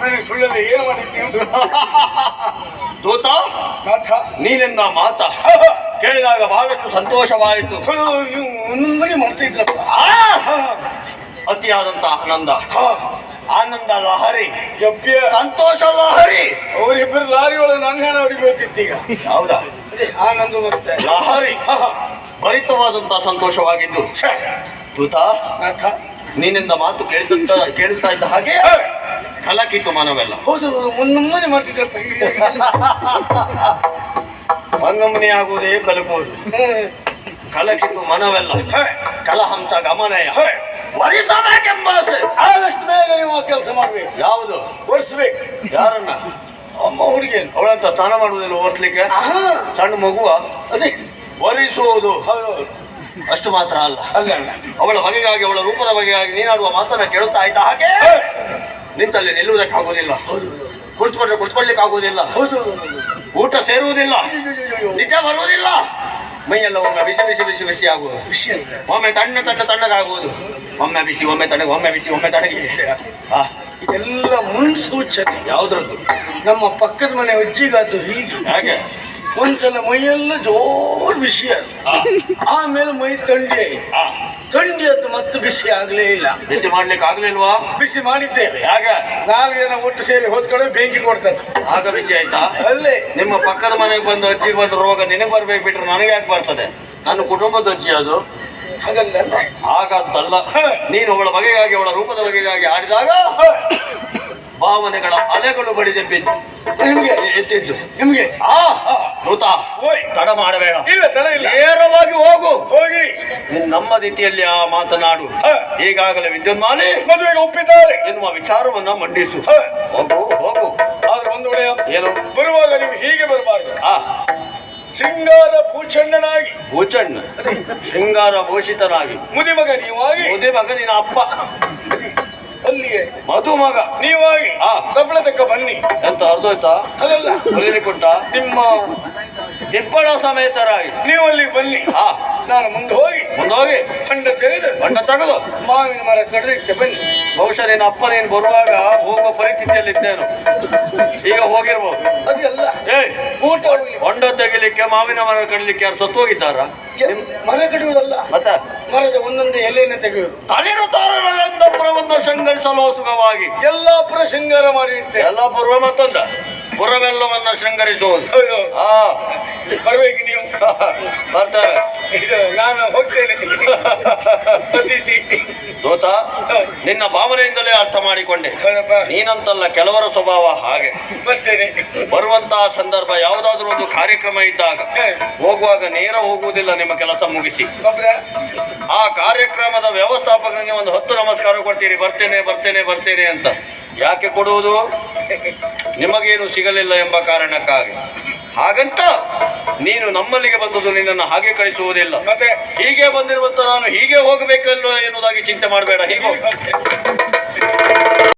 ನನಗೆ ಸುಳ್ಳಲ್ಲಿ ಏನು ಮಾಡಿದ್ದೀನಿ ದೂತ ನಾಥ ನೀನೆಂದ ಮಾತ? ಕೇಳಿದಾಗ ಬಹಳಷ್ಟು ಸಂತೋಷವಾಯಿತು. ಸುಳ್ಳು ಮನೆ ಮಾಡ್ತಾ ಇದ್ರಪ್ಪ ಆ! ಅತಿಯಾದಂತ ಆನಂದ. ಆನಂದ ಲಹರಿ. ಸಂತೋಷ ಲಹರಿ. ಅವರಿಬ್ಬರು ಲಾರಿ ಒಳಗೆ ನನ್ನ ಹೆಣ ಹೊಡಿ ಬೀಳ್ತಿತ್ತೀಗ ಹೌದಾ? ಆನಂದ ಮತ್ತೆ. ಲಹರಿ. ಭರಿತವಾದಂತ ಸಂತೋಷವಾಗಿದ್ದು. ದೂತ ನಾಥ. ನೀನಿಂದ ಮಾತು ಕೇಳಿದಂತ ಕೇಳ್ತಾ ಇದ್ದ ಹಾಗೆ? ಕಲಕಿತ್ತು ಮನವೆಲ್ಲ. ಹೌದು ಒಂದೊಮ್ಮನೆ ಮಾಡ್ತಿದ್ದಾರೆ ಮನ್ನೊಮ್ಮನೆ ಆಗುವುದೇ ಕಲಕುವುದು ಕಲಕಿತ್ತು ಮನವೆಲ್ಲ. ಕಲಹಂತ ಗಮನಯ. ವರಿಸಬೇಕೆಂಬ ಆಸೆ. ಆದಷ್ಟು ಬೇಗ ನೀವು ಕೆಲಸ ಮಾಡ್ಬೇಕು. ಯಾವುದು? ಒರೆಸ್ಬೇಕು. ಯಾರನ್ನ? ಅಮ್ಮ ಹುಡುಗಿ ಅವಳಂತ ಸ್ನಾನ ಮಾಡುವುದಿಲ್ಲ ಒರೆಸ್ಲಿಕ್ಕೆ ಸಣ್ಣ ಮಗುವ? ಅದೇ. ಒಲಿಸುವುದು ಹೌದು ಅಷ್ಟು ಮಾತ್ರ ಅಲ್ಲ. ಅವಳ ಬಗೆಗಾಗಿ ಅವಳ ರೂಪದ ಬಗೆಗಾಗಿ ನೀನಾಡುವ ಮಾತನ್ನ ಕೇಳುತ್ತಾ ಆಯ್ತಾ ಹಾಗೆ. ನಿಂತಲ್ಲಿ ಹೌದು. ಕುಳಿತುಕೊಂಡ್ರೆ ಕುಳಿತುಕೊಳ್ಳಿಕ್ಕೆ ಆಗುವುದಿಲ್ಲ ಹೌದು. ಊಟ ಸೇರುವುದಿಲ್ಲ. ನಿಜ ಬರುವುದಿಲ್ಲ. ಮೈಯೆಲ್ಲ ಒಮ್ಮೆ ಬಿಸಿ ಬಿಸಿ ಬಿಸಿ ಬಿಸಿ ಆಗುವುದು. ಒಮ್ಮೆ ತಣ್ಣ ತಣ್ಣ ತಣ್ಣಗಾಗುವುದು. ಒಮ್ಮೆ ಬಿಸಿ ಒಮ್ಮೆ ತಣ್ಣಗೆ ಒಮ್ಮೆ ಬಿಸಿ ಒಮ್ಮೆ ತಣ್ಣಗೆ. ಆ, ಇದೆಲ್ಲ ಮುನ್ಸೂಚನೆ. ಯಾವ್ದ್ರದ್ದು? ನಮ್ಮ ಪಕ್ಕದ ಮನೆ ಅಜ್ಜಿಗಾದ್ದು ಹೀಗೆ. ಹಾಗೆ? ಒಂದ್ಸಲ ಮೈಯೆಲ್ಲ ಜೋರ್ ಬಿಸಿ ಆಮೇಲೆ ಮೈ ತಂಡಿ. ತಂಡಿಯ ಮತ್ತೆ ಬಿಸಿ ಆಗ್ಲೇ ಇಲ್ಲ. ಬಿಸಿ ಮಾಡ್ಲಿಕ್ಕೆ ಆಗ್ಲಿಲ್ವಾ ಬಿಸಿ ಮಾಡಿದ್ದೇವೆ. ಆಗ ನಾಲ್ಕು ಜನ ಒಟ್ಟು ಸೇರಿ ಹೋದ ಕಡೆ ಬೆಂಕಿ ಕೊಡ್ತಾರೆ. ಆಗ ಬಿಸಿ ಆಯ್ತಾ? ಅಲ್ಲೇ. ನಿಮ್ಮ ಪಕ್ಕದ ಮನೆಗೆ ಬಂದು ಅಜ್ಜಿ ಬಂದ ರೋಗ ನಿನಗೆ ಬರ್ಬೇಕು ಬಿಟ್ರೆ ನನಗೆ ಯಾಕೆ ಬರ್ತದೆ? ನನ್ನ ಕುಟುಂಬದ ಅಜ್ಜಿ ಅದು. ಹಾಗಲ್ಲ. ಹಾಗಂತಲ್ಲ. ನೀನು ಅವಳ ಬಗೆಗಾಗಿ ಅವಳ ರೂಪದ ಬಗೆಗಾಗಿ ಆಡಿದಾಗ ಭಾವನೆಗಳ ಅಲೆಗಳು ಬಡಿದೆಬ್ಬಿದ್ದು ನಿಮ್ಗೆ ಎತ್ತಿದ್ದು. ನಿಮ್ಗೆ. ಆ ಭೂತ. ತಡ ಮಾಡಬೇಡ. ಇಲ್ಲ ತಡ ಇಲ್ಲ. ನೇರವಾಗಿ ಹೋಗು. ಹೋಗಿ. ನೀನು ನಮ್ಮ ರೀತಿಯಲ್ಲಿ ಆ ಮಾತನಾಡು. ಈಗಾಗಲೇ ವಿದ್ಯುನ್ಮಾನಿ ಮದುವೆಗೆ ಒಪ್ಪಿದ್ದಾರೆ. ಎನ್ನುವ ವಿಚಾರವನ್ನ ಮಂಡಿಸು. ಹೋಗು ಹೋಗು. ಆದ್ರೆ ಒಂದು ಒಡೆಯ ಏನು? ಬರುವಾಗ ನೀವು ಹೀಗೆ ಬರಬಾರ್ದು. ಆ. ಶೃಂಗಾರ ಭೂಚಣ್ಣನಾಗಿ ಭೂಚಣ್ಣ ಶೃಂಗಾರ ಭೂಷಿತನಾಗಿ. ಮುದಿಮಗ ನೀವಾಗಿ. ಮುದಿಮಗ ನಿನ್ನ ಅಪ್ಪ. ಅಲ್ಲಿಗೆ ಮಧುಮಗ ನೀವಾಗಿ. ಆ. ತಪ್ಪಳ ತಕ್ಕ ಬನ್ನಿ. ಎಂತ ಅರ್ಧೋಯ್ತಾ ಅದಲ್ಲ ಕುಂಟ ನಿಮ್ಮ ತಿಪ್ಪಳ ಸಮೇತರಾಗಿ. ನೀವು ಅಲ್ಲಿ ಬನ್ನಿ. ಆ. ನಾನು ಮುಂದೆ ಹೋಗಿ ಮುಂದೆ ಹೋಗಿ. ಬಂಡ ತೆಗೆದು ಬಣ್ಣ ತೆಗೆದು. ಮಾವಿನ ಮರ ಕಡ್ರಿಕ್ಕೆ ಬನ್ನಿ. ಬಹುಶಃ ನಿನ್ನ ಅಪ್ಪ ನೀನು ಬರುವಾಗ ಹೋಗುವ ಪರಿಸ್ಥಿತಿಯಲ್ಲಿದ್ದೇನು ಈಗ ಹೋಗಿರ್ಬೋದು. ಹೊಂಡ ತೆಗಿಲಿಕ್ಕೆ ಮಾವಿನ ಮರ ಕಡಿಲಿಕ್ಕೆ ಯಾರು ಸತ್ತು ಹೋಗಿದ್ದಾರ? ಮರ ಕಡಿಯುವುದಲ್ಲ. ಮತ್ತೆ? ಮರದ ಒಂದೊಂದು ಎಲೆಯನ್ನು ತೆಗೆಯುವುದು. ತಳಿರು ತಾರಗಳಿಂದ ಪುರವನ್ನು ಶೃಂಗರಿಸಲು ಸುಖವಾಗಿ ಎಲ್ಲಾ ಪುರ ಶೃಂಗಾರ ಮಾಡಿ ಇಡ್ತೇವೆ ಎಲ್ಲ ಪೂರ್ವ ಮತ್ತೊಂದ? ಪುರವೆಲ್ಲವನ್ನ ಶೃಂಗರಿಸುವುದು. ಬರ್ಬೇಕು ನೀವು. ಬರ್ತಾರೆ. ಇದು ನಾನು ಹೋಗ್ತೇನೆ. ಅತಿಥಿ ದೋತ ನಿನ್ನ ಭಾವನೆಯಿಂದಲೇ ಅರ್ಥ ಮಾಡಿಕೊಂಡೆ. ನೀನಂತಲ್ಲ ಕೆಲವರ ಸ್ವಭಾವ ಹಾಗೆ. ಬರ್ತೇನೆ. ಬರುವಂತಹ ಸಂದರ್ಭ ಯಾವುದಾದ್ರೂ ಒಂದು ಕಾರ್ಯಕ್ರಮ ಇದ್ದಾಗ ಹೋಗುವಾಗ ನೇರ ಹೋಗುವುದಿಲ್ಲ ನಿಮ್ಮ ಕೆಲಸ ಮುಗಿಸಿ. ಆ ಆ ಕಾರ್ಯಕ್ರಮದ ವ್ಯವಸ್ಥಾಪಕನಿಗೆ ಒಂದು ಹತ್ತು ನಮಸ್ಕಾರ ಕೊಡ್ತೀರಿ. ಬರ್ತೇನೆ ಬರ್ತೇನೆ ಬರ್ತೇನೆ ಅಂತ. ಯಾಕೆ ಕೊಡುವುದು? ನಿಮಗೇನು ಸಿಗಲಿಲ್ಲ ಎಂಬ ಕಾರಣಕ್ಕಾಗಿ. ಹಾಗಂತ ನೀನು ನಮ್ಮಲ್ಲಿಗೆ ಬಂದದ್ದು ನಿನ್ನನ್ನು ಹಾಗೆ ಕಳಿಸುವುದಿಲ್ಲ. ಮತ್ತೆ? ಹೀಗೆ ಬಂದಿರುವಂತ ನಾನು ಹೀಗೆ ಹೋಗಬೇಕಲ್ಲ ಎನ್ನುವುದಾಗಿ ಚಿಂತೆ ಮಾಡಬೇಡ. ಹೀಗೆ ಹೋಗು.